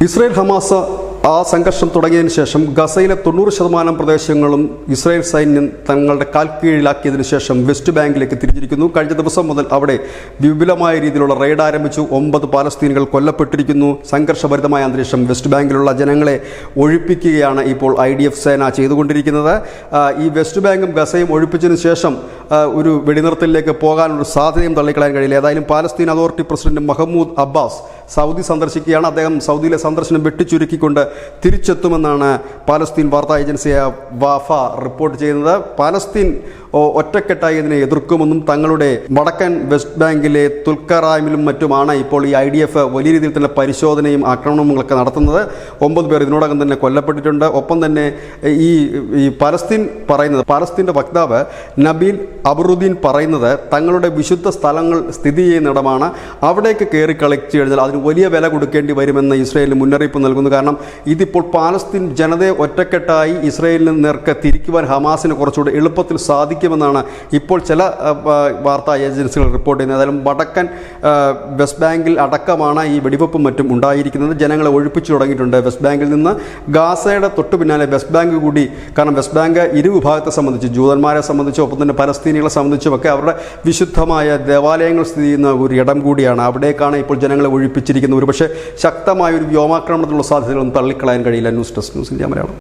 Israel Hamas ആ സംഘർഷം തുടങ്ങിയതിന് ശേഷം ഗസയിലെ തൊണ്ണൂറ് ശതമാനം പ്രദേശങ്ങളും ഇസ്രായേൽ സൈന്യം തങ്ങളുടെ കാൽക്കീഴിലാക്കിയതിനു ശേഷം വെസ്റ്റ് ബാങ്കിലേക്ക് തിരിച്ചിരിക്കുന്നു കഴിഞ്ഞ ദിവസം മുതൽ അവിടെ വിപുലമായ രീതിയിലുള്ള റെയ്ഡ് ആരംഭിച്ചു. ഒമ്പത് പാലസ്തീനുകൾ കൊല്ലപ്പെട്ടിരിക്കുന്നു. സംഘർഷഭരിതമായ അന്തരീക്ഷം വെസ്റ്റ് ബാങ്കിലുള്ള ജനങ്ങളെ ഒഴിപ്പിക്കുകയാണ് ഇപ്പോൾ ഐ ഡി എഫ് സേന ചെയ്തുകൊണ്ടിരിക്കുന്നത്. ഈ വെസ്റ്റ് ബാങ്കും ഗസയും ഒഴിപ്പിച്ചതിന് ശേഷം ഒരു വെടിനിർത്തലിലേക്ക് പോകാനുള്ള സാധ്യതയും തള്ളിക്കളയാൻ കഴിയില്ല. ഏതായാലും Palestine authority president Mahmoud Abbas Saudi സന്ദർശിക്കുകയാണ്. അദ്ദേഹം സൗദിയിലെ സന്ദർശനം വെട്ടിച്ചുരുക്കിക്കൊണ്ട് തിരിച്ചെത്തുമെന്നാണ് പാലസ്തീൻ വാർത്താ ഏജൻസിയായ വാഫ റിപ്പോർട്ട് ചെയ്യുന്നത്. പാലസ്തീൻ ഒറ്റക്കെട്ടായി ഇതിനെ എതിർക്കുമെന്നും തങ്ങളുടെ വടക്കൻ വെസ്റ്റ് ബാങ്കിലെ തുൽക്കറാമിലും മറ്റുമാണ് ഇപ്പോൾ ഈ ഐ ഡി എഫ് വലിയ രീതിയിൽ തന്നെ പരിശോധനയും ആക്രമണങ്ങളൊക്കെ നടത്തുന്നത്. ഒമ്പത് പേർ ഇതിനോടകം തന്നെ കൊല്ലപ്പെട്ടിട്ടുണ്ട്. ഒപ്പം തന്നെ ഈ ഈ പലസ്തീൻ പറയുന്നത് പലസ്തീന്റെ വക്താവ് നബീൽ അബറുദ്ദീൻ പറയുന്നത് തങ്ങളുടെ വിശുദ്ധ സ്ഥലങ്ങൾ സ്ഥിതി ചെയ്യുന്നിടമാണ് അവിടേക്ക് കയറി കളിച്ചു കഴിഞ്ഞാൽ അതിന് വലിയ വില കൊടുക്കേണ്ടി വരുമെന്ന് ഇസ്രയേലിന് മുന്നറിയിപ്പ് നൽകുന്നു. കാരണം ഇതിപ്പോൾ പാലസ്തീൻ ജനതയെ ഒറ്റക്കെട്ടായി ഇസ്രയേലിന് നേർക്ക് തിരിക്കുവാൻ ഹമാസിന് കുറച്ചുകൂടി എളുപ്പത്തിൽ സാധിക്കുമെന്നാണ് ഇപ്പോൾ ചില വാർത്താ ഏജൻസികൾ റിപ്പോർട്ട് ചെയ്യുന്നത്. ഏതായാലും വടക്കൻ വെസ്റ്റ് ബാങ്കിൽ അടക്കമാണ് ഈ വെടിവെപ്പും മറ്റും ഉണ്ടായിരിക്കുന്നത്. ജനങ്ങളെ ഒഴിപ്പിച്ചു തുടങ്ങിയിട്ടുണ്ട് വെസ്റ്റ് ബാങ്കിൽ നിന്ന്. ഗാസയുടെ തൊട്ടു പിന്നാലെ വെസ്റ്റ് ബാങ്ക് കൂടി കാരണം വെസ്റ്റ് ബാങ്ക് ഇരുവിഭാഗത്തെ സംബന്ധിച്ച് ജൂതന്മാരെ സംബന്ധിച്ചും ഒപ്പം തന്നെ പലസ്തീനികളെ സംബന്ധിച്ചും ഒക്കെ അവരുടെ വിശുദ്ധമായ ദേവാലയങ്ങൾ സ്ഥിതി ചെയ്യുന്ന ഒരു ഇടം കൂടിയാണ്. അവിടേക്കാണ് ഇപ്പോൾ ജനങ്ങളെ ഒഴിപ്പിച്ചിരിക്കുന്നത്. ഒരു പക്ഷേ ശക്തമായ ഒരു വ്യോമാക്രമണത്തിനുള്ള സാധ്യതകളൊന്നും തള്ളിക്കളയാൻ കഴിയില്ല news desk news India Malayalam